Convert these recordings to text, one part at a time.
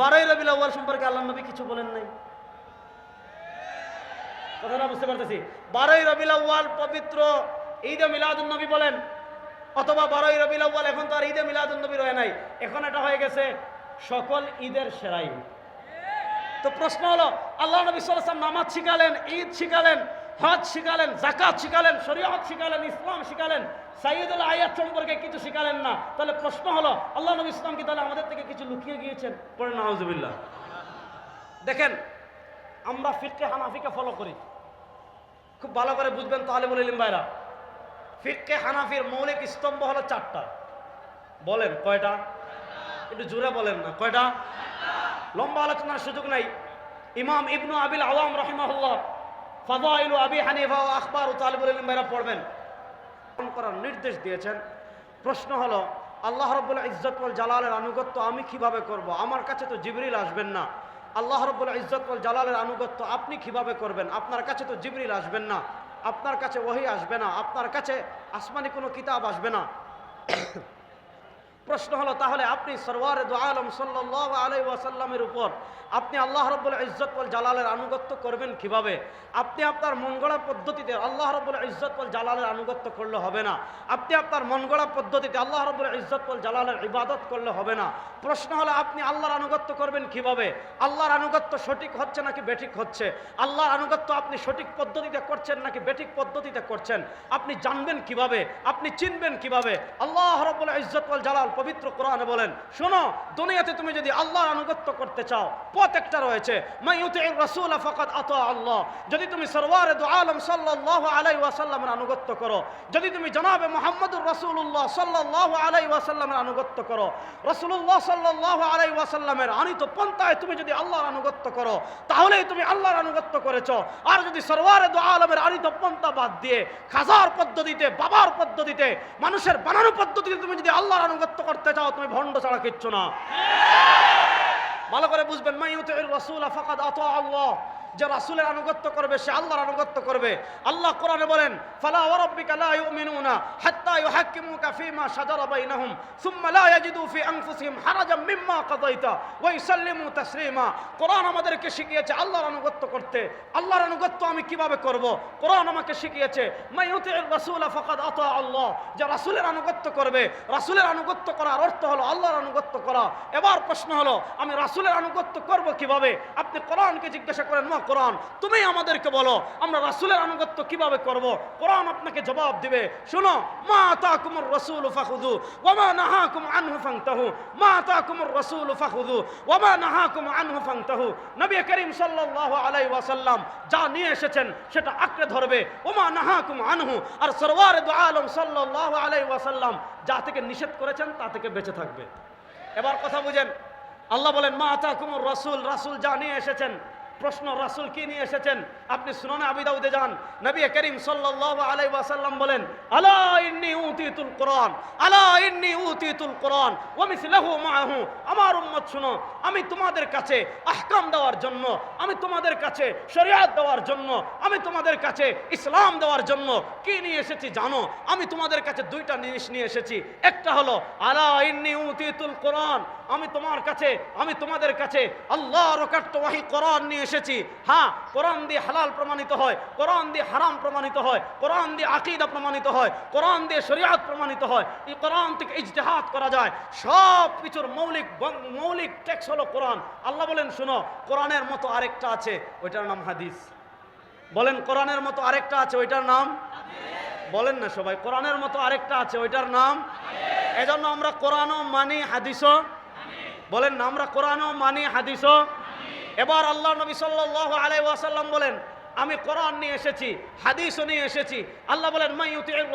বারোই আউ্য়াল সম্পর্কে আল্লাহ নবী কিছু বলেন নাই। কথাটা বুঝতে পারতেছি। বারোই রবিল আউ্য়াল পবিত্র ঈদে মিলাদুল নবী বলেন, অথবা বারোই আউ্য়াল এখন তো আর ঈদে মিলাদুল নবী রয়ে নাই। এখন এটা হয়ে গেছে সকল ঈদের সেরাই। তো প্রশ্ন হলো, আল্লাহ নবী সাল্লাম নামাজ শিখালেন, ঈদ শিখালেন, হজ শিখালেন জাকাত শিখালেন, শরীয়ত শিখালেন, ইসলাম শিখালেন সাইয়দুল আয়াত সম্পর্কে কিছু শিখালেন না। তাহলে প্রশ্ন হলো, আল্লাহ নবী ইসলাম কি তাহলে আমাদের থেকে কিছু লুকিয়ে গিয়েছেন? পরে নাউজুবিল্লাহ। দেখেন, আমরা ফিরকে হানাফিকে ফলো করি। খুব ভালো করে বুঝবেন তাহলে বলে ভাইরা। ফিরকে হানাফির মৌলিক স্তম্ভ হলো চারটা। বলেন, কয়টা? একটু জোরে বলেন না, কয়টা? লম্বা আলোচনার সুযোগ নাই। ইমাম ইবনু আবিল আওয়াম রহিমাহুল্লাহ ফাদাইলু আবি হানিফা ও আখবার ও তালিবুল ইলম ভাইরা পড়বেন। করার নির্দেশ দিয়েছেন। প্রশ্ন হলো, আল্লাহ রব্বুল ইজ্জতুল জালালের আনুগত্য আমি কীভাবে করব? আমার কাছে তো জিবরিল আসবেন না। আল্লাহ রব্বুল ইজ্জতুল জালালের আনুগত্য আপনি কীভাবে করবেন? আপনার কাছে তো জিবরিল আসবেন না। আপনার কাছে ওহি আসবে না। আপনার কাছে আসমানি কোনো কিতাব আসবে না। প্রশ্ন হলো, তাহলে আপনি সরওয়ার আলম সাল্লাহ আলাই ওয়াসাল্লামের উপর আপনি আল্লাহ রব্বুল ইজ্জতুল জালালের আনুগত্য করবেন কীভাবে? আপনি আপনার মনগড়া পদ্ধতিতে আল্লাহ রব্বুল ইজ্জতুল জালালের আনুগত্য করলে হবে না। আপনি আপনার মনগড়া পদ্ধতিতে আল্লাহ রব্বুল ইজ্জতুল জালালের ইবাদত করলে হবে না। প্রশ্ন হলো, আপনি আল্লাহর আনুগত্য করবেন কীভাবে? আল্লাহর আনুগত্য সঠিক হচ্ছে নাকি বেঠিক হচ্ছে? আল্লাহর আনুগত্য আপনি সঠিক পদ্ধতিতে করছেন নাকি বেঠিক পদ্ধতিতে করছেন? আপনি জানবেন কীভাবে? আপনি চিনবেন কীভাবে? আল্লাহ রব্বুল ইজ্জতুল জালাল পবিত্র কোরআনে বলেন, শোনো, দুনিয়াতে তুমি যদি আল্লাহর আনুগত্য করতে চাও, পথ একটা রয়েছে। আল্লাহ। যদি তুমি সরওয়ারে দু আলম সাল্লাল্লাহু আলাইহি ওয়াসাল্লামের আনুগত্য করো, যদি তুমি জনাবে মুহাম্মদুর রাসূলুল্লাহ সাল্লাল্লাহু আলাইহি ওয়াসাল্লামের আনুগত্য করো, রাসূলুল্লাহ সাল্লাল্লাহু আলাইহি ওয়াসাল্লামের আনিত পন্থায় তুমি যদি আল্লাহর আনুগত্য করো, তাহলেই তুমি আল্লাহর আনুগত্য করেছ। আর যদি সরওয়ারে দু আলমের আনিত পন্থা বাদ দিয়ে, খাজার পদ্ধতিতে, বাবার পদ্ধতিতে, মানুষের বানানো পদ্ধতিতে তুমি যদি আল্লাহর আনুগত্য করতে চাও, তুমি ভণ্ড ছাড়া কিচ্ছু না। ভালো করে বুঝবেন মাইউতে রসুল ফাকাদ আতা আল্লাহ। যে রাসুলের আনুগত্য করবে, সে আল্লাহর আনুগত্য করবে। আল্লাহ কোরআনে বলেন, ফালা ওয়া লা ইউমিনুনা হাত্তা ইউহাক্কিমুকা ফীমা শাজারা বাইনাহুম, সুম্মা লা ইয়াজিদু ফি আমাদেরকে শিখিয়েছে আল্লাহর আনুগত্য করতে। আল্লাহর আনুগত্য আমি কীভাবে করব? কোরআন আমাকে শিখিয়েছে মাইউতির রাসূল ফাকাদ আতা আল্লাহ। যে রাসূলের আনুগত্য করবে, রাসূলের আনুগত্য করার অর্থ হলো আল্লাহর আনুগত্য করা। এবার প্রশ্ন হলো, আমি রাসূলের আনুগত্য করব কীভাবে? আপনি কোরআনকে জিজ্ঞাসা করেন, মা কোরআন, তুমি আমাদেরকে বলো, আমরা রাসুলের আনুগত্য কীভাবে করব? কোরআন আপনাকে জবাব দিবে, শুনো, মা আতাকুমুর রাসূল ফাখুযু, ওয়া মা নাহাকুম আনহু ফান্তাহু, মা আতাকুমুর রাসূল ফাখুযু, ওয়া মা নাহাকুম আনহু ফান্তাহু। নবী করিম সাল্লাল্লাহু আলাইহি ওয়াসাল্লাম যা নিয়ে এসেছেন সেটা আঁকড়ে ধরবে, ওয়া মা নাহাকুম আনহু, আর সরওয়ার দু আলম সাল্লাল্লাহু আলাইহি ওয়াসাল্লাম যা থেকে নিষেধ করেছেন তা থেকে বেঁচে থাকবে। এবার কথা বুঝেন, আল্লাহ বলেন, মা আতাকুমুর রাসূল রাসূল যা নিয়ে এসেছেন প্রশ্ন রাসুল কি নিয়ে এসেছেন? আপনি সুনানে আবি দাউদে যান। নবী করিম সাল্লাল্লাহু আলাইহি ওয়াসাল্লাম বলেন, আলা ইন্নী উতিতুল কোরআন, আলা ইন্নী উতিতুল কোরআন, ওয়া মিসলাহু মাআহু আমার উম্মত শুনো, আমি তোমাদের কাছে আহকাম দেওয়ার জন্য, আমি তোমাদের কাছে শরিয়াত দেওয়ার জন্য, আমি তোমাদের কাছে ইসলাম দেওয়ার জন্য কি নিয়ে এসেছি জানো? আমি তোমাদের কাছে দুইটা জিনিস নিয়ে এসেছি। একটা হলো, আলা ইন্নী উতিতুল কোরআন, আমি তোমার কাছে, আমি তোমাদের কাছে আল্লাহ কাট্ট ওয়াহি কোরআন নিয়ে এসেছি। হ্যাঁ কোরআন দিয়ে হালাল প্রমাণিত হয়, কোরআন দিয়ে হারাম প্রমাণিত হয়, কোরআন দিয়ে আকিদা প্রমাণিত হয়, কোরআন দিয়ে শরিয়াত প্রমাণিত হয়, এই কোরআন থেকে ইজতেহাদ করা যায়। সব কিছুর মৌলিক মৌলিক টেক্স হলো কোরআন। আল্লাহ বলেন, শুনো, কোরআনের মতো আরেকটা আছে, ওইটার নাম হাদিস। বলেন, কোরআনের মতো আরেকটা আছে, ওইটার নাম? বলেন না সবাই, কোরআনের মতো আরেকটা আছে, ওইটার নাম? এজন্য আমরা কোরআনও মানি, হাদিসও। বলেন না আমরা কোরআনও মানি, হাদিসও। এবার আল্লাহ নবী সাল্লাহ আলাই ওয়াসাল্লাম বলেন আমি কোরআন নিয়ে এসেছি, হাদিসও নিয়ে এসেছি। আল্লাহ বলেন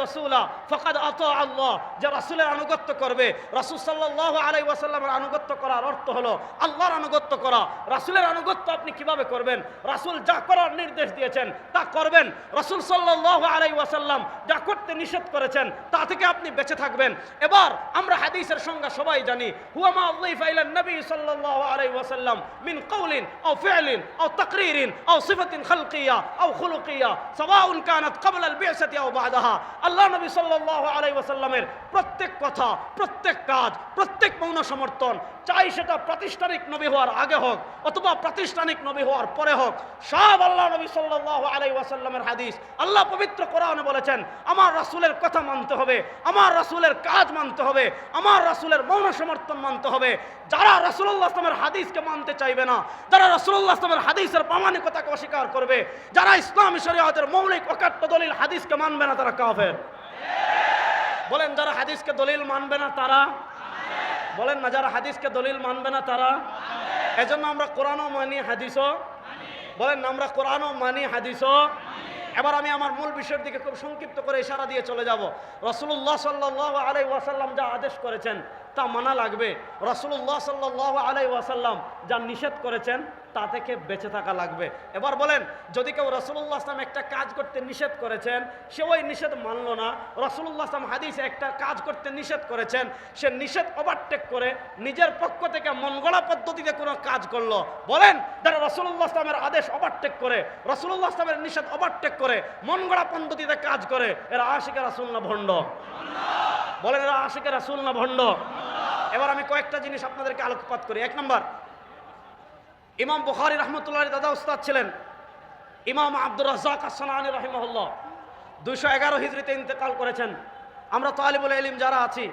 রাসূলা ফাকাদ আতা আল্লাহ। যে আনুগত্য করবে, রাসূল সাল্লাল্লাহু আলাইহি ওয়াসাল্লামের আনুগত্য করার অর্থ হলো আল্লাহর আনুগত্য করা। রাসূলের আনুগত্য আপনি কীভাবে করবেন? রাসূল যা করার নির্দেশ দিয়েছেন, তা করবেন। রাসূল সাল্লাল্লাহু আলাইহি ওয়াসাল্লাম যা করতে নিষেধ করেছেন, তা থেকে আপনি বেঁচে থাকবেন। এবার আমরা হাদিসের সংজ্ঞা সবাই জানি, হুয়া মা উযিফা ইলা নবী সাল্লাল্লাহু আলাইহি ওয়াসাল্লাম মিন কওলিন আও ফি'লিন আও তাকরিরিন ও সিফাতিন খালকিয়া। আখলাকিয়া আও সাওয়াউন কানাত ক্বাবলা আল বি'সাতি আও বা'দাহা। আল্লাহ নবী সাল্লাল্লাহু আলাইহি ওয়াসাল্লামের প্রত্যেক কথা, প্রত্যেক কাজ, প্রত্যেক মৌন সমর্থন, চাই সেটা প্রাতিষ্ঠানিক নবী হওয়ার আগে হোক অথবা প্রাতিষ্ঠানিক নবী হওয়ার পরে হোক, সব আল্লাহ নবী সাল্লাল্লাহু আলাইহি ওয়াসাল্লামের হাদিস আল্লাহ পবিত্র কোরআনে বলেছেন, আমার রাসূলের কথা মানতে হবে, আমার রাসূলের কাজ মানতে হবে, আমার রাসূলের মৌন সমর্থন মানতে হবে। যারা রাসূলুল্লাহ আসলামের হাদিসকে মানতে চাইবে না, যারা রাসূলুল্লাহ আসলামের হাদিসের প্রামাণিকতাকে অস্বীকার করবে যারা ইসলামী শরীয়তের মৌলিক অকাট্য দলিল হাদিসকে মানবে না, তারা কাফের। বলেন, যারা হাদিসকে দলিল মানবে না, তারা বলেন না, যারা হাদিসকে দলিল মানবে না, তারা এজন্য আমরা কোরআনও মানি, হাদিসও বলেন না, আমরা কোরআনও মানি, হাদিসও এবার আমি আমার মূল বিষয়ের দিকে খুব সংক্ষিপ্ত করে ইশারা দিয়ে চলে যাব। রসুল্লাহ সাল্লাহ আলাই ওয়াসাল্লাম যা আদেশ করেছেন, তা মানা লাগবে। রসুল্লাহ সাল্লাহ আলাই ওয়াসাল্লাম যা নিষেধ করেছেন তা থেকে বেঁচে থাকা লাগবে। এবার বলেন, যদি কেউ রসুল্লাহ আসলাম একটা কাজ করতে নিষেধ করেছেন, সে ওই নিষেধ মানল না। রসুল্লাহ আসলাম হাদিসে একটা কাজ করতে নিষেধ করেছেন, সে নিষেধ ওভারটেক করে নিজের পক্ষ থেকে মনগড়া পদ্ধতিতে কোনো কাজ করল। বলেন, যারা রসুল্লাহ আসলামের আদেশ ওভারটেক করে রসুল্লাহ আসলামের নিষেধ ওভারটেক করে, মনগড়া পদ্ধতিতে কাজ করে, এরা আশিকা রাসুল না ভণ্ড। বলেন, এরা আশিকা রাসুল না ভণ্ড। এবার আমি কয়েকটা জিনিস আপনাদেরকে আলোকপাত করি। এক নম্বর ইমাম বুখারি রহমতুল্লাহ দাদা উস্তাদ ছিলেন। ইমাম আব্দুর রাজাক আসানি রহিমহল্লা দুশো এগারো হিজড়িতে ইন্তেকাল করেছেন। আমরা তালিবুল ইলিম যারা আছি,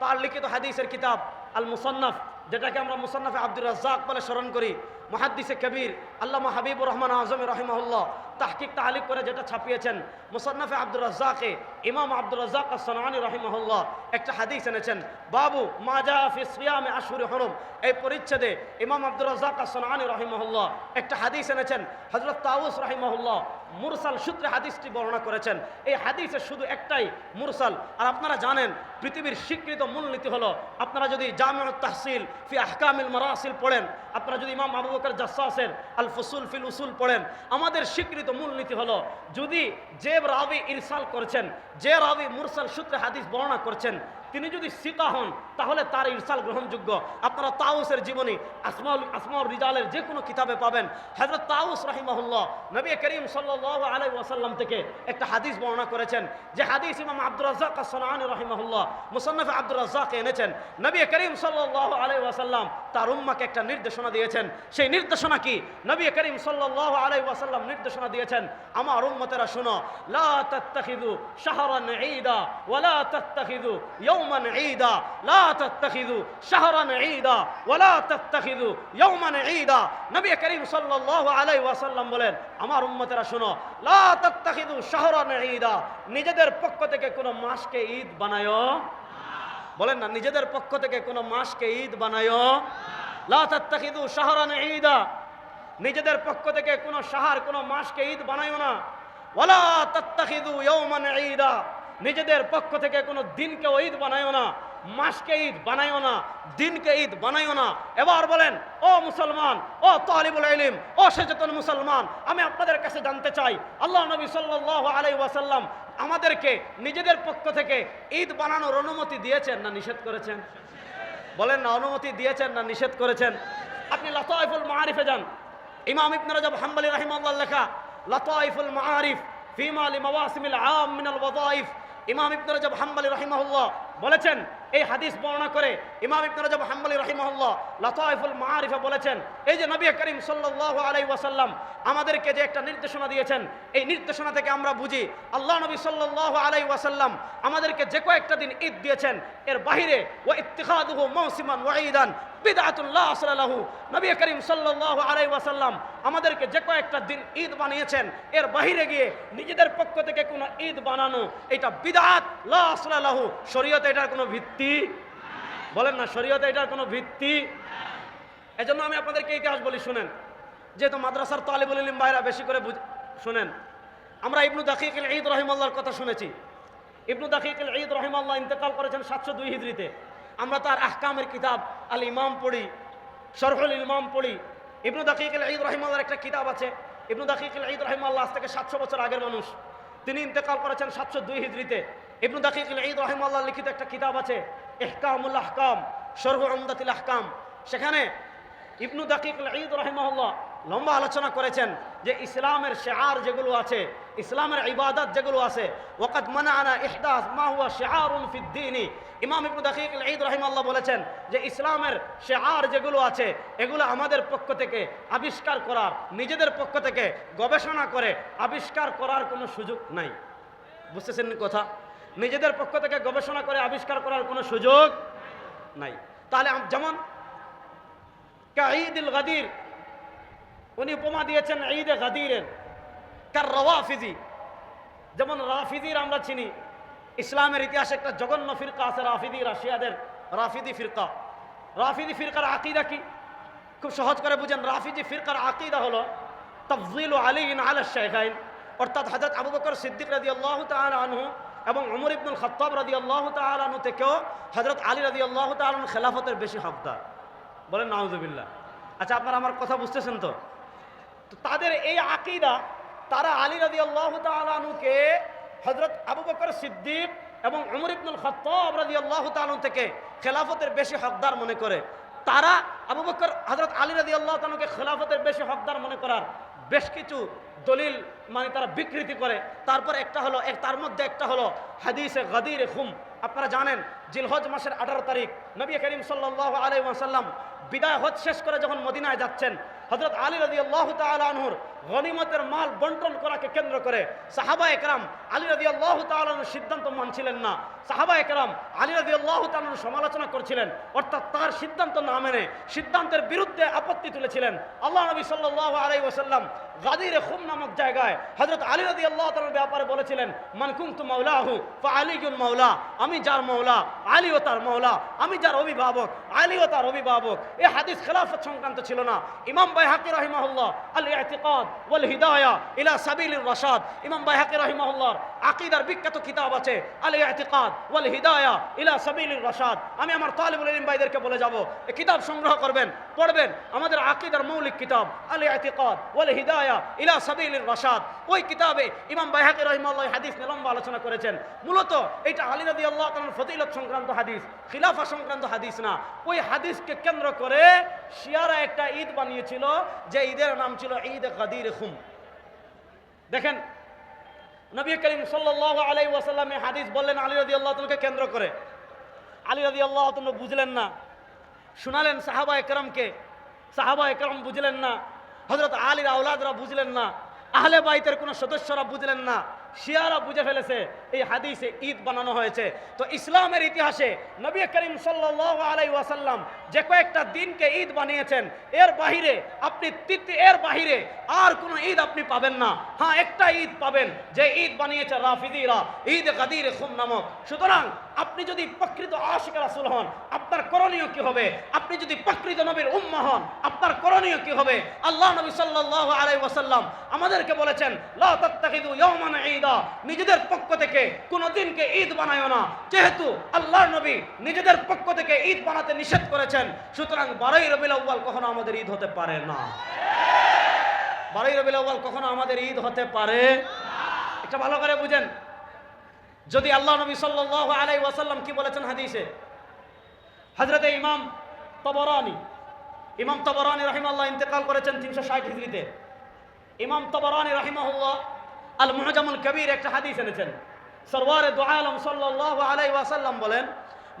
তার লিখিত হাদিসের কিতাব আল মুসন্নফ যেটাকে আমরা মুসন্নফে আব্দুর রাজ্জাক বলে স্মরণ করি। মহাদ্দিসে কবির, আল্লামা হাবিবুর রহমান আজম রহিমহল্লা তাহকিক তালিক করে যেটা ছাপিয়েছেন, মুসন্নফে আব্দুর রাজ্জাকে, ইমাম আব্দুর রাজ্জাক আসসালানি রহিমহল্লা একটা হাদিস এনেছেন, বাবু মাজা ফি সিয়ামে আশুরি হরম। এই পরিচ্ছেদে ইমাম আব্দুর রাজ্জাক আসসালানি রহিমহল্লা একটা হাদিস এনেছেন হজরত তাউস রহিমহল্লা মুরসাল সূত্রে হাদিসটি বর্ণনা করেছেন। এই হাদিসের শুধু একটাই মুরসাল, আর আপনারা জানেন পৃথিবীর স্বীকৃত মূলনীতি হলো, আপনারা যদি জামিউত তাহসিল ফি আহকামিল মারাসিল পড়েন, আপনারা যদি ইমাম আবু বকর জাসাসের আল ফসুল ফিল উসুল পড়েন। আমাদের স্বীকৃত মূলনীতি হলো, যদি যে রাবি ইরসাল করছেন, যে রাবি মুরসাল সূত্রে হাদিস বর্ণনা করছেন তিনি যদি সিকা হন, তাহলে তার ইরসাল গ্রহণযোগ্য। আপনারা তাউসের জীবনী আসমাউল আসমাউল রিজালের যে কোনো কিতাবে পাবেন। হজরত তাউস রাহিমাহুল্লাহ নবী করিম সাল্লাহ আলাই ওয়াসাল্লাম থেকে একটা হাদিস বর্ণনা করেছেন। যে হাদিস ইমাম আব্দুর রাজ্জাক আসসালানি রহিমাহুল্লাহ মুসন্নফ আব্দুর রাজ্জাকে এনেছেন। নবী করিম সাল্লাহ আলাই ওয়াসাল্লাম তার উম্মাকে একটা নির্দেশনা দিয়েছেন। সেই নির্দেশনা কি? নবী করিম সাল্লাহ আলাই ওয়াসাল্লাম নির্দেশনা দিয়েছেন, আমার উম্মতেরা শুনো, লা তাত্তাখিদু শাহরান ঈদা ওয়ালা তাত্তাখিদু يوما عيدا لا تتخذوا شهرا عيدا ولا تتخذوا يوما عيدا নবী করিম সাল্লাল্লাহু আলাইহি ওয়াসাল্লাম বলেন আমার উম্মতেরা শুনো লা তাত্তাখিদু শাহরান ঈদা নিজেদের পক্ষ থেকে কোনো মাসকে ঈদ বানায়ো বলেন না নিজেদের পক্ষ থেকে কোনো মাসকে ঈদ বানায়ো লা তাত্তাখিদু শাহরান ঈদা নিজেদের পক্ষ থেকে কোনো শাহার কোনো মাসকে ঈদ বানায়ো না ওয়ালা তাত্তাখিদু ইয়াওমান ঈদা নিজেদের পক্ষ থেকে কোনো দিনকে ঈদ বানায়ও না, মাসকে ঈদ বানায়ও না, দিনকে ঈদ বানায়ও না। এবার বলেন, ও মুসলমান, ও তালিবুল ইলিম, ও সচেতন মুসলমান, আমি আপনাদের কাছে জানতে চাই, আল্লাহ নবী সাল্লাল্লাহু আলাইহি ওয়াসাল্লাম আমাদেরকে নিজেদের পক্ষ থেকে ঈদ বানানোর অনুমতি দিয়েছেন না নিষেধ করেছেন? বলেন না, অনুমতি দিয়েছেন না নিষেধ করেছেন? আপনি লতাইফুল মারিফে যান। ইমাম ইবনে রাজব হাম্বলি রাহিমাহুল্লাহ লেখা লতাইফুল মারিফ ফিমা লিমাওয়াসিমিল আম মিনাল ওয়াযাইফ ইমাম ইবনুল রাজব হাম্বালি রাহিমাহুল্লাহ বলেছেন, এই হাদিস বর্ণনা করে ইমাম ইবনে রাজব হাম্বলি রাহিমাহুল্লাহ লতাইফুল মারিফে বলেছেন, এই যে নবী করিম সাল্লাল্লাহু আলাইহি ওয়াসাল্লাম আমাদেরকে যে একটা নির্দেশনা দিয়েছেন, এই নির্দেশনা থেকে আমরা বুঝি আল্লাহ নবী সাল্লাল্লাহু আলাইহি ওয়াসাল্লাম আমাদেরকে যে কয়েকটা দিন ঈদ দিয়েছেন, এর বাহিরে ওয়া ইত্তিখাদুহু মাউসিমান ওয়া ঈদান বিদআতুল্লাহ আসলাহু নবী করিম সাল্লাল্লাহু আলাইহি ওয়াসাল্লাম আমাদেরকে যে কয়েকটা দিন ঈদ বানিয়েছেন, এর বাহিরে গিয়ে নিজেদের পক্ষ থেকে কোনো ঈদ বানানো, এটা বিদআত লা আসলাহু শরীয়তে এটার কোনো ভিত্তি? বলেন না, শরীয়তে এটার কোনো ভিত্তি? এজন্য আমি আপনাদেরকে ইতিহাস বলি, শুনেন। যেহেতু মাদ্রাসার তালিবুল ইলিম ভাইরা বেশি করে বুঝ- শুনেন। আমরা ইবনু দাকিক ঈদ রহিমাল্লাহর কথা শুনেছি। ইবনু দাকিক ঈদ রহিমাল্লাহ ইন্তেকাল করেছেন সাতশো দুই হিজড়িতে। আমরা তার আহকামের কিতাব আল ইমাম পড়ি শরফুল ইমাম পড়ি। ইবনু দাকিক ঈদ রহিমাল্লাহর একটা কিতাব আছে। ইবনু দাকিক ঈদ রহিমাল্লাহ আজ থেকে সাতশো বছর আগের মানুষ। তিনি ইন্তেকাল করেছেন সাতশো দুই হিজড়িতে। ইবনু দাকিক ঈদ রহিমাল্লাহ লিখিত একটা কিতাব আছে, ইহকামুল আহকাম শরফ আমদাতিল আহকাম। সেখানে ইবনু দাকিক ঈদ রহিমাল্লাহ লম্বা আলোচনা করেছেন যে ইসলামের শেয়ার যেগুলো আছে, ইসলামের ইবাদত যেগুলো আছে ওয়াকাত মানানা ইহদাস মা হুয়া শিআরুন ফিদ্দীনি। ইমাম ইবনু দাকিক ঈদ রাহিমাল্লাহ বলেছেন যে ইসলামের শেয়ার যেগুলো আছে, এগুলো আমাদের পক্ষ থেকে আবিষ্কার করার, নিজেদের পক্ষ থেকে গবেষণা করে আবিষ্কার করার কোনো সুযোগ নাই। বুঝতেছেন কথা? নিজেদের পক্ষ থেকে গবেষণা করে আবিষ্কার করার কোনো সুযোগ নাই। তাহলে যেমন ঈদ গাদির, উনি উপমা দিয়েছেন ঈদে গাদিরের কার রওয়াফিজি। যেমন রাফিদির আমরা চিনি, ইসলামের ইতিহাসে একটা জঘন্য ফিরকা আছে রাফিদি রাশিয়াদের রাফিদি ফিরকা। রাফিদি ফিরকার আকিদা কি? খুব সহজ করে বুঝেন রাফিদি ফিরকার আকিদা হলো তফজিল আলী ইন আল শেখাইন অর্থাৎ হজরত আবু বকর সিদ্দিক রাজি আল্লাহ আনহু এবং অমর ইবনুল খত্তাব রাজি আল্লাহ তালু থেকেও হজরত আলী রাজি আল্লাহ তালন খেলাফতের বেশি হকদার। বলেন, নাউজুবিল্লাহ। আচ্ছা আপনারা আমার কথা বুঝতেছেন তো? তাদের এই আকিদা, তারা আলী রাজি আল্লাহ তালুকে হজরত আবু বকর সিদ্দিক এবং উমর ইবনুল খত্তাব রাজি আল্লাহ তালু থেকে খেলাফতের বেশি হকদার মনে করে। তারা আবু বকর হজরত আলী রাজি আল্লাহ তালুকে খেলাফতের বেশি হকদার মনে করার বেশ কিছু দলিল মানে তারা বিকৃতি করে। তারপর একটা হলো তার মধ্যে একটা হলো, হাদিসে গদির হুম আপনারা জানেন জিলহজ মাসের আঠারো তারিখ, নবী করিম সাল্লাহ আলাই ওয়াসাল্লাম বিদায় হজ শেষ করে যখন মদিনায় যাচ্ছেন হজরত আলী রাজি আল্লাহ তালহুর গনিমতের মাল বন্টন করাকে কেন্দ্র করে সাহাবা একরাম আলী রাজি আল্লাহ তালুর সিদ্ধান্ত মানছিলেন না। সাহাবা একরাম আলী রাজি আল্লাহ তালুর সমালোচনা করছিলেন, অর্থাৎ তার সিদ্ধান্ত না মেনে সিদ্ধান্তের বিরুদ্ধে আপত্তি তুলেছিলেন। আল্লাহ নবী সাল্লাহ আলাই ওসাল্লাম গাদিরে খুম নামক জায়গায় হজরত আলী রাজি আল্লাহ তালুর ব্যাপারে বলেছিলেন মানকুন্তু মাওলাহু ফা আলীগুন মাওলা, আমি যার মৌলা আলীও তার মৌলা আমি যার অভিভাবক আলীও তার অভিভাবক। এ হাদিস খেলাফত সংক্রান্ত ছিল না। ইমাম বাইহাকি রহিমাহুল্লাহ আল ইতিকাদ ওয়াল হিদায়া ইলা সাবিলির রাশাদ। ইমাম বাইহাকি রহিমাহুল্লাহর আকীদার বিখ্যাত কিতাব আছে আল ইতিকাদ ওয়াল হিদায়া ইলা সাবিলির রাশাদ। আমি আমার তালিবুল ইলম ভাইদেরকে বলে যাব, এই কিতাব সংগ্রহ করবেন, পড়বেন, আমাদের আকীদার মৌলিক কিতাব আল ইতিকাদ ওয়াল হিদায়া ইলা সাবিলির রাশাদ। ওই কিতাবে ইমাম বাইহাকি রহিমাহুল্লাহ হাদিস নিয়ে আলোচনা করেছেন। মূলত এটা আলী রাদি আল্লাহ ফজিলত সংক্রান্ত হাদিস, খিলাফা সংক্রান্ত হাদিস না। ওই হাদিসকে কেন্দ্র করে শিয়ারা একটা ঈদ বানিয়েছিল, যে ঈদের নাম ছিল ঈদ গাদির খুম। দেখেন, নবী করিম সাল্লাল্লাহু আলাইহি ওয়াসাল্লামে হাদিস বললেন, আলী রাদি আল্লাহ তাআলাকে কেন্দ্র করে? আলী রাদি আল্লাহ বুঝলেন না। শোনালেন সাহাবা একরামকে সাহাবা একরম বুঝলেন না। হজরত আলীর আওলাদরা বুঝলেন না। আহলে বাইতের কোনো সদস্যরা বুঝলেন না। শিয়ারা বুঝে ফেলেছে, এই হাদিসে ঈদ বানানো হয়েছে। তো ইসলামের ইতিহাসে নবী করিম সাল্লাল্লাহু আলাই ওয়াসাল্লাম যে কয়েকটা দিনকে ঈদ বানিয়েছেন, এর বাহিরে আপনি এর বাহিরে আর কোনো ঈদ আপনি পাবেন না। হ্যাঁ একটা ঈদ পাবেন, যে ঈদ বানিয়েছে রাফিদিরা, ঈদ কাদির খুম নামক। সুতরাং আপনি যদি প্রকৃত আশিক রাসুল হন, আপনার করণীয় কি হবে? আপনি যদি প্রকৃত নবীর উম্মা হন, আপনার করণীয় কি হবে? আল্লাহ নবী সাল্লাল্লাহু আলাইহি ওয়াসাল্লাম আমাদেরকে বলেছেন, লা তাত্তাখিদু ইয়াওমান ঈদা। নিজেদের পক্ষ থেকে কোনো দিনকে ঈদ বানায়ও না। যেহেতু আল্লাহর নবী নিজেদের পক্ষ থেকে ঈদ বানাতে নিষেধ করেছেন, সুতরাং বারোই রবিউল আউয়াল কখনো আমাদের ঈদ হতে পারে না। বারোই রবিউল আউয়াল কখনো আমাদের ঈদ হতে পারে? এটা ভালো করে বুঝেন। যদি আল্লাহ নবী সাল্লাহ আলাই ওয়াসাল্লাম কি বলেছেন হাদিসে? হজরতে ইমাম তবরানি ইমাম তবরানি রহিমাল্লাহ ইন্তেকাল করেছেন তিনশো ষাট হিজড়িতে। ইমাম তবরানি রহিমাহুল্লাহ আল মুহজামুল কবির একটা হাদিস এনেছেন। সরওয়ারে দোয়া আলম সাল্লাহ আলাই ওয়াসাল্লাম বলেন,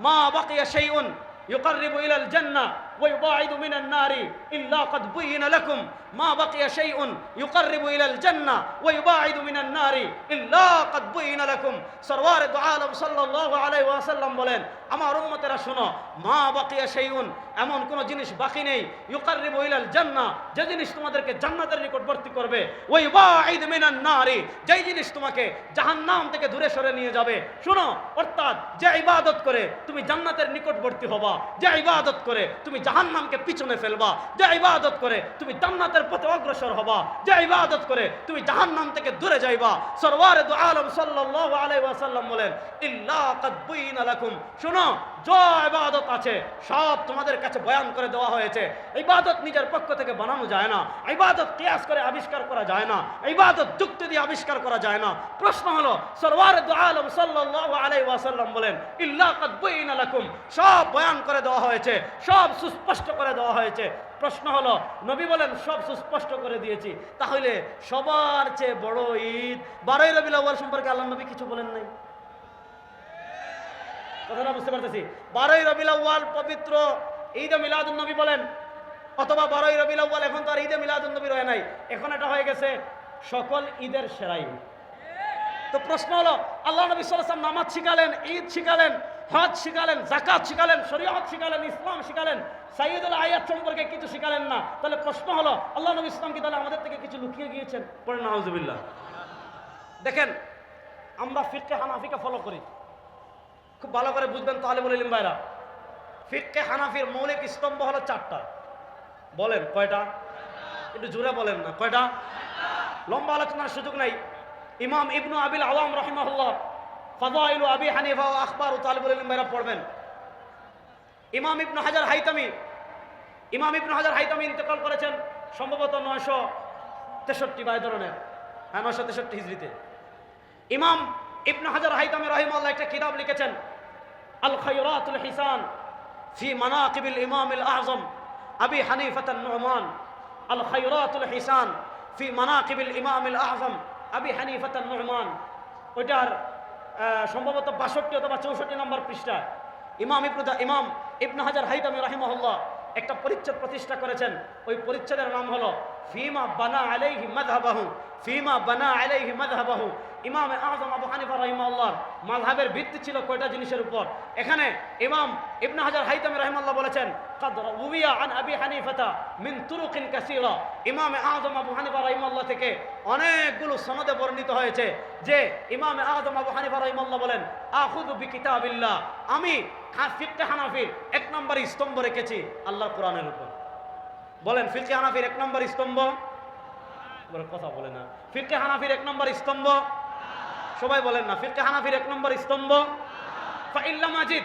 মা বাকিয়া সেই উন ইউকারিবু ইলাল জান্নাহ ويباعد من النار إلا قد بين لكم ما بقي شيء يقرب إلى الجنة ويباعد من النار إلا قد بين لكم سروار دعالم صلى الله عليه وسلم বলেন আমার উম্মতেরা শোনো মা বাকিয়া শাইউন এমন কোন জিনিস বাকি নেই ইউকাররিবু ইলাল জান্নাহ যে জিনিস তোমাদেরকে জান্নাতের নিকটবর্তী করবে ওই বাঈদ মিনান নারি যেই জিনিস তোমাকে জাহান্নাম থেকে দূরে সরে নিয়ে যাবে শোনো অর্থাৎ যে ইবাদত করে তুমি জান্নাতের নিকটবর্তী হবা যে ইবাদত করে তুমি জাহান্নামকে পিছনে ফেলবা। যে ইবাদত করে তুমি জান্নাতের পথে অগ্রসর হবা। যে ইবাদত করে তুমি জাহান্নাম থেকে দূরে যাইবা। সরওয়ারে দু আলম সাল্লাল্লাহু আলাইহি ওয়াসাল্লাম বলেন, ইল্লা কাদ লাকুম। শোনো যা ইবাদত আছে, সব তোমাদের কাছে বয়ান করে দেওয়া হয়েছে। ইবাদত নিজের পক্ষ থেকে বানানো যায় না। ইবাদত কিয়াস করে আবিষ্কার করা যায় না। ইবাদত যুক্তি দিয়ে আবিষ্কার করা যায় না। প্রশ্ন হলো সরওয়ারে আলম সাল্লাল্লাহু আলাইহি ওয়াসাল্লাম বলেন, ইল্লা কাদ বুইনা সব বয়ান করে দেওয়া হয়েছে, সব সুস্পষ্ট করে দেওয়া হয়েছে। প্রশ্ন হলো, নবী বলেন, সব সুস্পষ্ট করে দিয়েছি। তাহলে সবার চেয়ে বড় ঈদ বারোই আউয়াল সম্পর্কে আল্লাহ নবী কিছু বলেন নাই। কথাটা বুঝতে পারতেছি। বারোই রবিউল আউয়াল পবিত্র ঈদ মিলাদুন নবী বলেন অথবা বারোই রবিউল আউয়াল এখন তো আর ঈদে মিলাদুন নবী রয়ে নাই। এখন এটা হয়ে গেছে সকল ঈদের সেরাই। তো প্রশ্ন হলো আল্লাহ নবী সাল্লাম নামাজ শিখালেন ঈদ শিখালেন হজ শিখালেন জাকাত শিখালেন শরীয়ত শিখালেন ইসলাম শিখালেন সাইয়দুল আয়াত সম্পর্কে কিছু শিখালেন না। তাহলে প্রশ্ন হলো আল্লাহ নবী ইসলাম কি তাহলে আমাদের থেকে কিছু লুকিয়ে গিয়েছেন? পরে নাউজুবিল্লাহ। দেখেন আমরা ফিরকে হানাফিকে ফলো করি। খুব ভালো করে বুঝবেন তাহলে বলে ভাইরা। ফিরকে হানাফির মৌলিক স্তম্ভ হলো চারটা। বলেন, কয়টা? একটু জোরে বলেন না, কয়টা? লম্বা আলোচনার সুযোগ নাই। ইমাম ইবনু আবিল আওয়াম রহিমাহুল্লাহ ফাদাইলু আবি হানিফা ও আখবার ও তালিবুল ইলম ভাইরা পড়বেন। ইমাম ইবনু হাজার হাইতামি, ইমাম ইবনু হাজার হাইতামি ইন্তেকাল করেছেন সম্ভবত নয়শো তেষট্টি বা ধরনের। হ্যাঁ নয়শো তেষট্টি হিজড়িতে। ইমাম ইবনু হাজার হাইতামি রহিমাল্লাহ একটা কিতাব লিখেছেন আল খৈরাতুল হিসান, ফি মানাকিবিল ইমামিল আজম, আবি হানিফাতান নুমান আল খৈরাতুল হিসান, ফি মানাকিবিল ইমামিল আজম, আবি হানিফাতান নুমান ওইটার সম্ভবত বাষট্টি অথবা চৌষট্টি নম্বর পৃষ্ঠা ইমাম ইবনুদা ইমাম ইবনু হাজার হাইতামি রাহিমাহুল্লাহ একটা পরিচ্ছেদ প্রতিষ্ঠা করেছেন। ওই পরিচ্ছেদের নাম হলো, ফিমা বানা আলাইহি মাযহাবাহু, ফিমা বানা আলাইহি মাযহাবাহু। ইমাম আহম আবু হানিফা রহিমাল্লাহর মালহাবের ভিত্তি ছিল কয়টা জিনিসের উপর? এখানে ইমাম ইবনা হাজার হাইতাম রহিমাল্লাহ বলেছেন উবিয়া মিন থেকে অনেকগুলো সনদে বর্ণিত হয়েছে যে ইমাম আহম আবু হানিফা রহিমাল্লাহ বলেন আহুদ আমি হানাফির এক নম্বর স্তম্ভ রেখেছি আল্লাহ কোরআনের উপর। বলেন ফিরতে হানাফির এক নম্বর স্তম্ভ? কথা বলে না। ফিরকে হানাফির এক নম্বর স্তম্ভ সবাই বলেন না, ফিরকে হানাফির এক নম্বর স্তম্ভ। ফাইল্লা মাজিদ,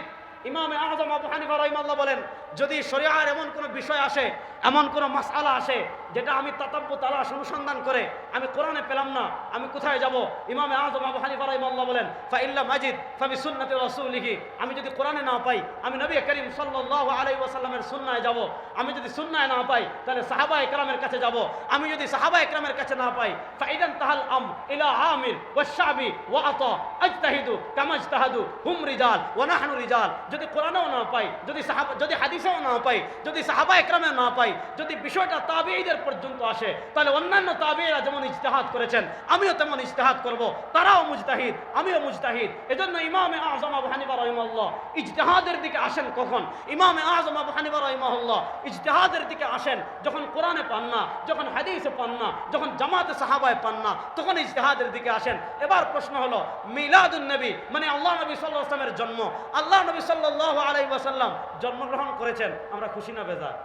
ইমাম আহম আবু হানিফা বলেন, যদি শরিয়ার এমন কোনো বিষয় আসে এমন কোনো মাসআলা আসে যেটা আমি তাতাব্য তালাশ অনুসন্ধান করে আমি কোরআনে পেলাম না, আমি কোথায় যাব? ইমাম আজম আবু হানিফা রহিমাল্লাহ বলেন ফাইল্লা মাজিদ ফাবি সুন্নতি রাসূলিহি আমি যদি কোরআনে না পাই, আমি নবী করিম সাল্লাল্লাহু আলাইহি ওয়াসাল্লামের সুন্নায় যাব। আমি যদি সুন্নায় না পাই, তাহলে সাহাবা একরামের কাছে যাব। আমি যদি সাহাবা একরামের কাছে না পাই, ফাইদান তাহাল আম ইলা আমির ওয়াশাবি ওয়া আতা, আজতাহিদু কামা আজতাহাদু হুম রিজাল ওয়া নাহনু রিজাল। যদি কোরআনেও না পাই, যদি সাহাবা, যদি হাদিসেও না পাই, যদি সাহাবা একরামে না পাই যদি বিষয়টা তাবিঈদের পর্যন্ত আসে, তাহলে অন্যান্য তাবিঈরা যেমন ইজতিহাদ করেছেন, আমিও তেমন ইজতিহাদ করব, তারাও মুজতাহিদ, আমিও মুজতাহিদ। এজন্য ইমামে আজম আবু হানিফা রহিমাল্লাহ ইজতিহাদের দিকে আসেন কখন? ইমামে আজম আবু হানিফা রহিমাহুল্লাহ ইজতিহাদের দিকে আসেন যখন কোরআনে পান না, যখন হাদিসে পান না, যখন জামাতে সাহাবায় পান না, তখন ইজতিহাদের দিকে আসেন। এবার প্রশ্ন হলো, মিলাদুন নবী মানে আল্লাহ নবী সাল্লাহ আসলামের জন্ম। আল্লাহ নবী সাল্লাহ আলাই ওয়াসাল্লাম জন্মগ্রহণ করেছেন, আমরা খুশি না বেজার?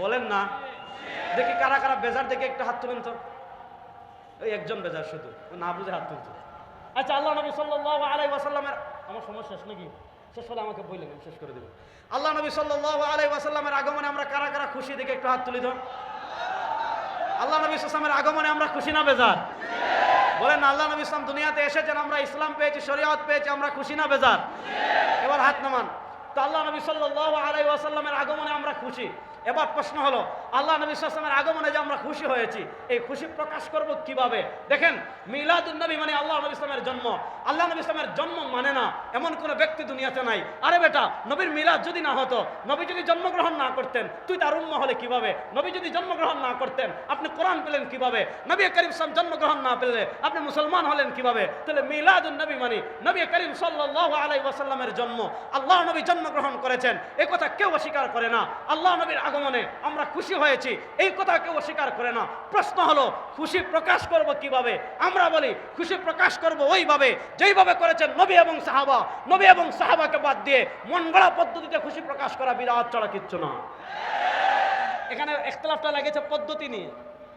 বলেন না। দেখি কারা কারা বেজার, দেখে একটু হাত তুলেন তো। ওই একজন বেজার শুধু, না বুঝে হাত তুলছে। আচ্ছা আল্লাহ নবী সাল্লাহ আলাই ওয়াসাল্লামের আমার সময় শেষ নাকি? শেষ হলে আমাকে বললেন আমি শেষ করে দেবো। আল্লাহ নবী সাল্লাহ আলাই ওয়াসাল্লামের আগমনে আমরা কারা কারা খুশি, দেখে একটু হাত তুলি তো। আল্লাহ নবী ইসলামের আগমনে আমরা খুশি না বেজার? বলেন আল্লাহ নবী ইসলাম দুনিয়াতে এসেছেন, আমরা ইসলাম পেয়েছি, শরীয়ত পেয়েছি, আমরা খুশি না বেজার? এবার হাত নামান। তো আল্লাহ নবী সাল্লাহ আলাই ওয়াসাল্লামের আগমনে আমরা খুশি। এবার প্রশ্ন হলো, আল্লাহ নবী সাল্লামের আগমনে যে আমরা খুশি হয়েছি, এই খুশি প্রকাশ করব কীভাবে? দেখেন মিলাদুল মানে আল্লাহ নবী ইসলামের জন্ম। আল্লাহ নবী ইসলামের জন্ম মানে না, এমন কোনো ব্যক্তি দুনিয়াতে নাই। আরে বেটা, নবীর মিলাদ যদি না হতো, নবী যদি জন্মগ্রহণ না করতেন, তুই তার উম্ম হলে কীভাবে? নবী যদি জন্মগ্রহণ না করতেন, আপনি কোরআন পেলেন কীভাবে? নবী করিম সাম জন্মগ্রহণ না পেলে আপনি মুসলমান হলেন কীভাবে? তাহলে মিলাদুল নবী মানে নবী করিম সাল্লাহ আলাই ওয়াসাল্লামের জন্ম। আল্লাহ নবী জন্মগ্রহণ করেছেন এই কথা কেউ অস্বীকার করে না। আল্লাহ নবীর আগমনে আমরা খুশি হয়েছি, এই কথা কেউ অস্বীকার করে না। প্রশ্ন হলো, খুশি প্রকাশ করব কীভাবে? আমরা বলি, খুশি প্রকাশ করব ওইভাবে, যেইভাবে করেছেন নবী এবং সাহাবা। নবী এবং সাহাবাকে বাদ দিয়ে মন গড়া পদ্ধতিতে খুশি প্রকাশ করা বিরাট চড়া কিচ্ছু না। এখানে একতলাফটা লাগেছে পদ্ধতি নিয়ে।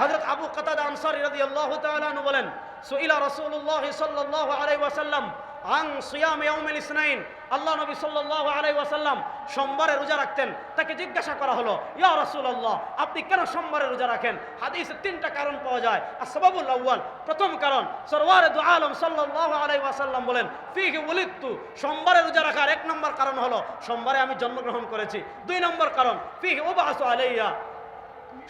হযরত আবু কাতাদা আনসারী রাদিয়াল্লাহু তাআলা আনহু বলেন, সুইলা রাসূলুল্লাহ সাল্লাল্লাহু আলাইহি ওয়াসাল্লাম আং সিয়াম ইয়াউমিল ইসনাইন। আল্লাহ নবী সাল্লাল্লাহু আলাইহি ওয়াসাল্লাম সোমবারে রোজা রাখতেন। তাকে জিজ্ঞাসা করা হলো, ইয়া রাসূলুল্লাহ, আপনি কেন সোমবারে রোজা রাখেন? হাদিসে তিনটা কারণ পাওয়া যায়। আসবাবুল আউয়াল, প্রথম কারণ সরওয়ারে দু আলম সাল্লাল্লাহু আলাইহি ওয়াসাল্লাম বলেন, ফিহি উলিদতু, সোমবারে রোজা রাখার এক নম্বর কারণ হলো, সোমবারে আমি জন্মগ্রহণ করেছি। দুই নম্বর কারণ, ফিহি উবাসু আলাইয়া।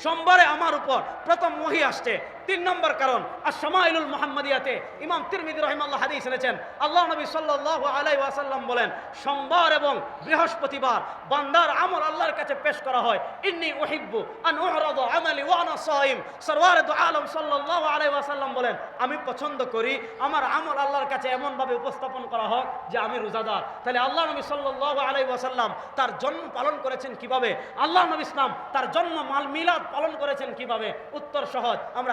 সোমবারে আমার উপর প্রথম মহি আসছে। তিন নম্বর কারণ আর সামাইলুল মোহাম্মদিয়াতে ইমাম তিরমিদি রহিমাল্লাহ হাদিস এনেছেন, আল্লাহ নবী সাল্লাল্লাহু আলাই ওয়াসাল্লাম বলেন, সোমবার এবং বৃহস্পতিবার বান্দার আমল আল্লাহর কাছে পেশ করা হয়, ইন্নি ওহিব্বু আমালি ওয়া আনা সাইম। সরওয়ার আলম সাল্লাল্লাহু আলাই ওয়াসাল্লাম বলেন, আমি পছন্দ করি, আমার আমল আল্লাহর কাছে এমনভাবে উপস্থাপন করা হোক যে আমি রোজাদার। তাহলে আল্লাহ নবী সাল্লাল্লাহু আলাই ওয়াসাল্লাম তার জন্ম পালন করেছেন কীভাবে? আল্লাহ নবী ইসলাম তার জন্ম মাল মিলাদ পালন করেছেন কীভাবে? উত্তর সহজ, আমরা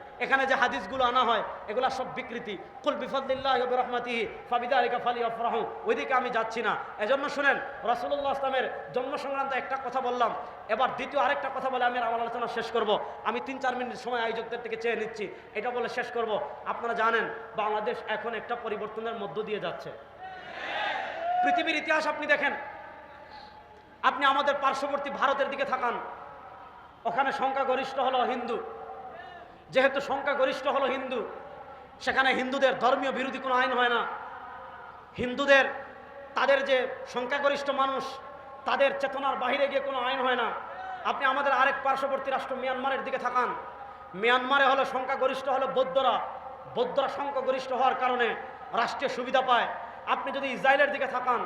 এখানে যে হাদিসগুলো আনা হয়, এগুলা সব বিকৃতি। কুল বিফাদিল্লাহ রহমাতিহি ফাবিদারিকা ফালি আফরাহ ওইদিকে আমি যাচ্ছি না। এজন্য শুনেন, রাসূলুল্লাহ ইসলামের জন্ম সংক্রান্ত একটা কথা বললাম। এবার দ্বিতীয় আরেকটা কথা বলে আমি আমার আলোচনা শেষ করব। আমি তিন চার মিনিট সময় আয়োজকদের থেকে চেয়ে নিচ্ছি। এটা বলে শেষ করব। আপনারা জানেন, বাংলাদেশ এখন একটা পরিবর্তনের মধ্য দিয়ে যাচ্ছে। পৃথিবীর ইতিহাস আপনি দেখেন। আপনি আমাদের পার্শ্ববর্তী ভারতের দিকে থাকান। ওখানে সংখ্যাগরিষ্ঠ হলো হিন্দু। যেহেতু সংখ্যাগরিষ্ঠ হলো হিন্দু, সেখানে হিন্দুদের ধর্মীয় বিরোধী কোনো আইন হয় না। হিন্দুদের, তাদের যে সংখ্যাগরিষ্ঠ মানুষ, তাদের চেতনার বাহিরে গিয়ে কোনো আইন হয় না। আপনি আমাদের আরেক পার্শ্ববর্তী রাষ্ট্র মিয়ানমারের দিকে থাকান। মিয়ানমারে হলো সংখ্যাগরিষ্ঠ হলো বৌদ্ধরা। বৌদ্ধরা সংখ্যাগরিষ্ঠ হওয়ার কারণে রাষ্ট্রীয় সুবিধা পায়। আপনি যদি ইসরায়েলের দিকে থাকান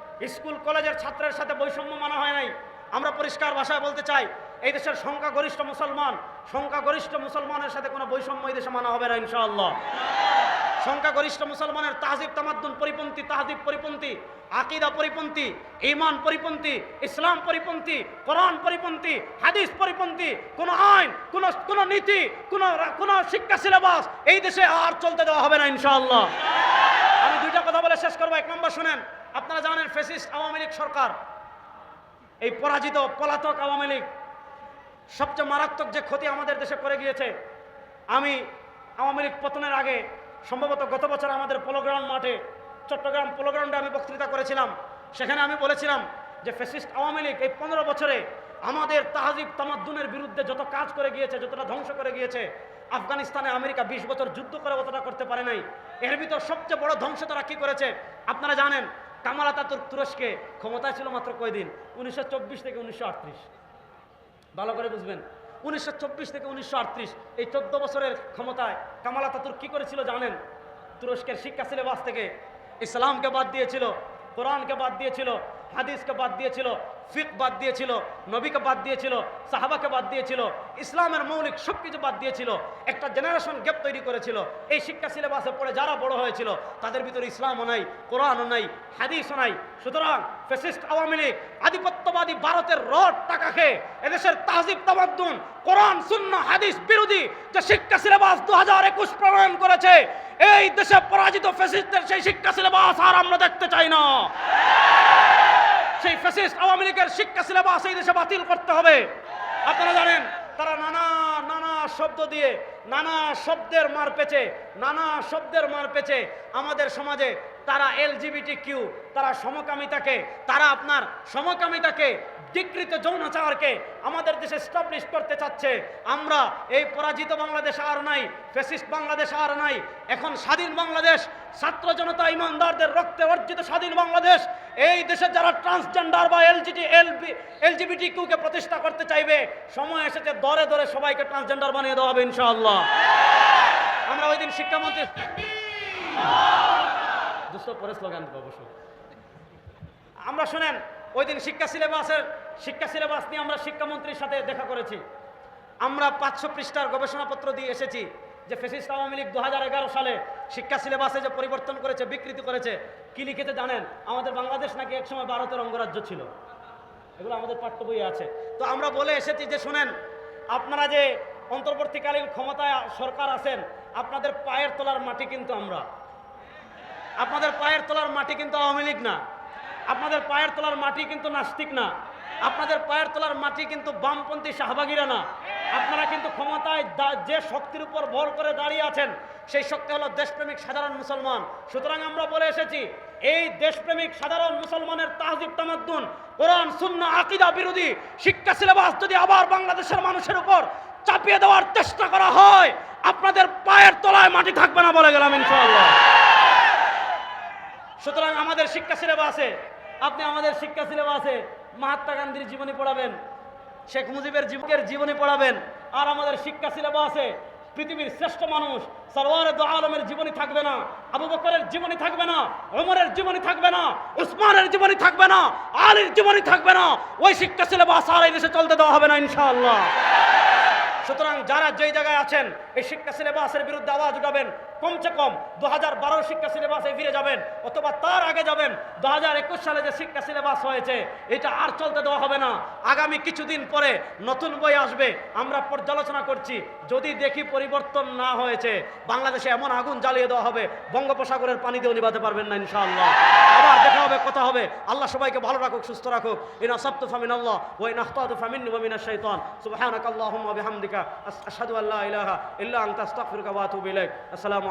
স্কুল, কলেজের ছাত্রের সাথে বৈষম্য মানা হয় নাই। আমরা পরিষ্কার ভাষায় বলতে চাই, এই দেশের সংখ্যাগরিষ্ঠ মুসলমান, সংখ্যাগরিষ্ঠ মুসলমানের সাথে কোনো বৈষম্য এই দেশে মানা হবে না, ইনশাআল্লাহ। সংখ্যাগরিষ্ঠ মুসলমানের তাহজিব তামাদ্দুন পরিপন্থী, তাহজিব পরিপন্থী, আকিদা পরিপন্থী ইমান পরিপন্থী, ইসলাম পরিপন্থী, কোরআন পরিপন্থী, হাদিস পরিপন্থী, কোনো আইন, কোনো কোনো নীতি, কোনো কোনো শিক্ষা সিলেবাস এই দেশে আর চলতে দেওয়া হবে না, ইনশাআল্লাহ। আমি দুইটা কথা বলে শেষ করব। এক নম্বর শুনেন আপনারা জানেন ফেসিস্ট আওয়ামী লীগ সরকার, এই পরাজিত পলাতক আওয়ামী লীগ, সবচেয়ে মারাত্মক যে ক্ষতি আমাদের দেশে করে গিয়েছে, আমি আওয়ামী লীগ পতনের আগে, সম্ভবত গত বছর আমাদের পোলোগ্রাউন্ড মাঠে, চট্টগ্রাম পোলোগ্রাউন্ডে আমি বক্তৃতা করেছিলাম। সেখানে আমি বলেছিলাম যে ফেসিস্ট আওয়ামী লীগ এই পনেরো বছরে আমাদের তাহাজিব তামাদ্দুনের বিরুদ্ধে যত কাজ করে গিয়েছে, যতটা ধ্বংস করে গিয়েছে, আফগানিস্তানে আমেরিকা বিশ বছর যুদ্ধ করে অতটা করতে পারে নাই। এর ভিতর সবচেয়ে বড় ধ্বংস তারা কি করেছে? আপনারা জানেন কামাল আতাতুর্ক তুরস্কে ক্ষমতায় ছিল মাত্র কয়দিন? উনিশশো থেকে উনিশশো আটত্রিশ। ভালো করে বুঝবেন। উনিশশো চব্বিশ থেকে উনিশশো আটত্রিশ, এই চোদ্দ বছরের ক্ষমতায় কামাল আতাতুর্ক কী করেছিল জানেন? তুরস্কের শিক্ষা সিলেবাস থেকে ইসলামকে বাদ দিয়েছিল, কোরআনকে বাদ দিয়েছিল, হাদিসকে বাদ দিয়েছিল ফিক বাদ দিয়েছিল, নবীকে বাদ দিয়েছিল, সাহাবাকে বাদ দিয়েছিল, ইসলামের মৌলিক সব কিছু বাদ দিয়েছিল, একটা জেনারেশন গ্যাপ তৈরি করেছিল। এই শিক্ষা সিলেবাসে পড়ে যারা বড় হয়েছিল, তাদের ভিতরে ইসলামও নাই, কোরআনও নাই, হাদিসও নাই। সুতরাং ফেসিস্ট আওয়ামী লীগ আধিপত্যবাদী ভারতের রড টাকা খেয়ে এদেশের তাহজিব তামাদ্দুন, কোরআন শূন্য হাদিস বিরোধী যে শিক্ষা সিলেবাস দু হাজার একুশ প্রণয়ন করেছে, এই দেশে পরাজিত ফেসিস্টদের সেই শিক্ষা সিলেবাস আর আমরা দেখতে চাই না। সেই ফ্যাসিস্ট আওয়ামী লীগের শিক্ষা সিলেবাস এই দেশে বাতিল করতে হবে। আপনারা জানেন, তারা নানা নানা শব্দ দিয়ে, নানা শব্দের মার পেছে নানা শব্দের মার পেছে আমাদের সমাজে তারা এলজিবিটি কিউ তারা সমকামিতাকে, তারা আপনার সমকামিতাকে, বিকৃত যৌনাচারকে আমাদের দেশে স্টাবলিশ করতে চাচ্ছে। আমরা এই পরাজিত বাংলাদেশ আর নাই ফেসিস্ট বাংলাদেশ আর নাই, এখন স্বাধীন বাংলাদেশ, ছাত্র জনতা ইমানদারদের রক্তে অর্জিত স্বাধীন বাংলাদেশ, এই দেশে যারা ট্রান্সজেন্ডার বা এলজিটি এলবি এলজিবিটি কিউকে প্রতিষ্ঠা করতে চাইবে, সময় এসেছে, দরে দরে সবাইকে ট্রান্সজেন্ডার বানিয়ে দেওয়া হবে ইনশাআল্লাহ। আমরা ওই দিন শিক্ষামন্ত্রী দুশো পরে স্লোগান দেবো অবশ্যই আমরা শুনেন, ওই দিন শিক্ষা সিলেবাসের শিক্ষা সিলেবাস নিয়ে আমরা শিক্ষামন্ত্রীর সাথে দেখা করেছি। আমরা পাঁচশো পৃষ্ঠার গবেষণাপত্র দিয়ে এসেছি যে ফেসিস আওয়ামী লীগ দু হাজার এগারো সালে শিক্ষা সিলেবাসে যে পরিবর্তন করেছে, বিকৃতি করেছে, কি লিখেতে জানেন? আমাদের বাংলাদেশ নাকি একসময় ভারতের অঙ্গরাজ্য ছিল। এগুলো আমাদের পাঠ্য বইয়ে আছে। তো আমরা বলে এসেছি যে, শুনেন, আপনারা যে অন্তর্বর্তীকালীন ক্ষমতায় সরকার আছেন, আপনাদের পায়ের তলার মাটি কিন্তু আমরা। আপনাদের পায়ের তলার মাটি কিন্তু আওয়ামী লীগ না। আপনাদের পায়ের তলার মাটি কিন্তু নাস্তিক না। আপনাদের পায়ের তলার মাটি কিন্তু বামপন্থী শাহবাগীরা না। আপনারা কিন্তু ক্ষমতায় যে শক্তির উপর ভর করে দাঁড়িয়ে আছেন, সেই শক্তি হলো দেশপ্রেমিক সাধারণ মুসলমান। সুতরাং আমরা বলে এসেছি, এই দেশপ্রেমিক সাধারণ মুসলমানের তাহজিব তামাদ্দুন, কোরআন শূন্য আকিদা বিরোধী, শিক্ষা সিলেবাস যদি আবার বাংলাদেশের মানুষের উপর চাপিয়ে দেওয়ার চেষ্টা করা হয়, আপনাদের পায়ের তলায় মাটি থাকবে না বলে গেলাম ইনশাআল্লাহ। সুতরাং আমাদের শিক্ষা সিলেবাসে আপনি আমাদের শিক্ষা সিলেবাসে মহাত্মা গান্ধীর জীবনী পড়াবেন, শেখ মুজিবের জীবকের জীবনী পড়াবেন, আর আমাদের শিক্ষা সিলেবাসে পৃথিবীর শ্রেষ্ঠ মানুষ, সরওয়ারে দো আলমের জীবনী থাকবে না, আবু বকরের জীবনী থাকবে না, ওমরের জীবনী থাকবে না, উসমানের জীবনী থাকবে না, আলীর জীবনী থাকবে না। ওই শিক্ষা সিলেবাস আর এই দেশে চলতে দেওয়া হবে না ইনশাআল্লাহ। সুতরাং যারা যেই জায়গায় আছেন, এই শিক্ষা সিলেবাসের বিরুদ্ধে আওয়াজ উঠাবেন কমসে কম দু হাজার বারোর শিক্ষা সিলেবাসে ফিরে যাবেন, অথবা তার আগে যাবেন, দু হাজার একুশ সালে যে শিক্ষা সিলেবাস হয়েছে, এটা আর চলতে দেওয়া হবে না। আগামী কিছুদিন পরে নতুন বই আসবে, আমরা পর্যালোচনা করছি, যদি দেখি পরিবর্তন না হয়েছে, বাংলাদেশে এমন আগুন জ্বালিয়ে দেওয়া হবে, বঙ্গোপসাগরের পানি দিয়েও নিবাতে পারবেন না, ইনশাআল্লাহ। আবার দেখা হবে, কথা হবে। আল্লাহ সবাইকে ভালো রাখুক, সুস্থ রাখুক। ইন আসাবতু ফামিন আল্লাহ ওয়া ইন আখতাতু ফামিন্নি, ওয়া মিনাশ শাইতান। সুবহানাক আল্লাহুম্মা ওয়া বিহামদিকা আস- আশহাদু আল্লা ইল্লা আনতা, আস্তাগফিরুকা আসসালামু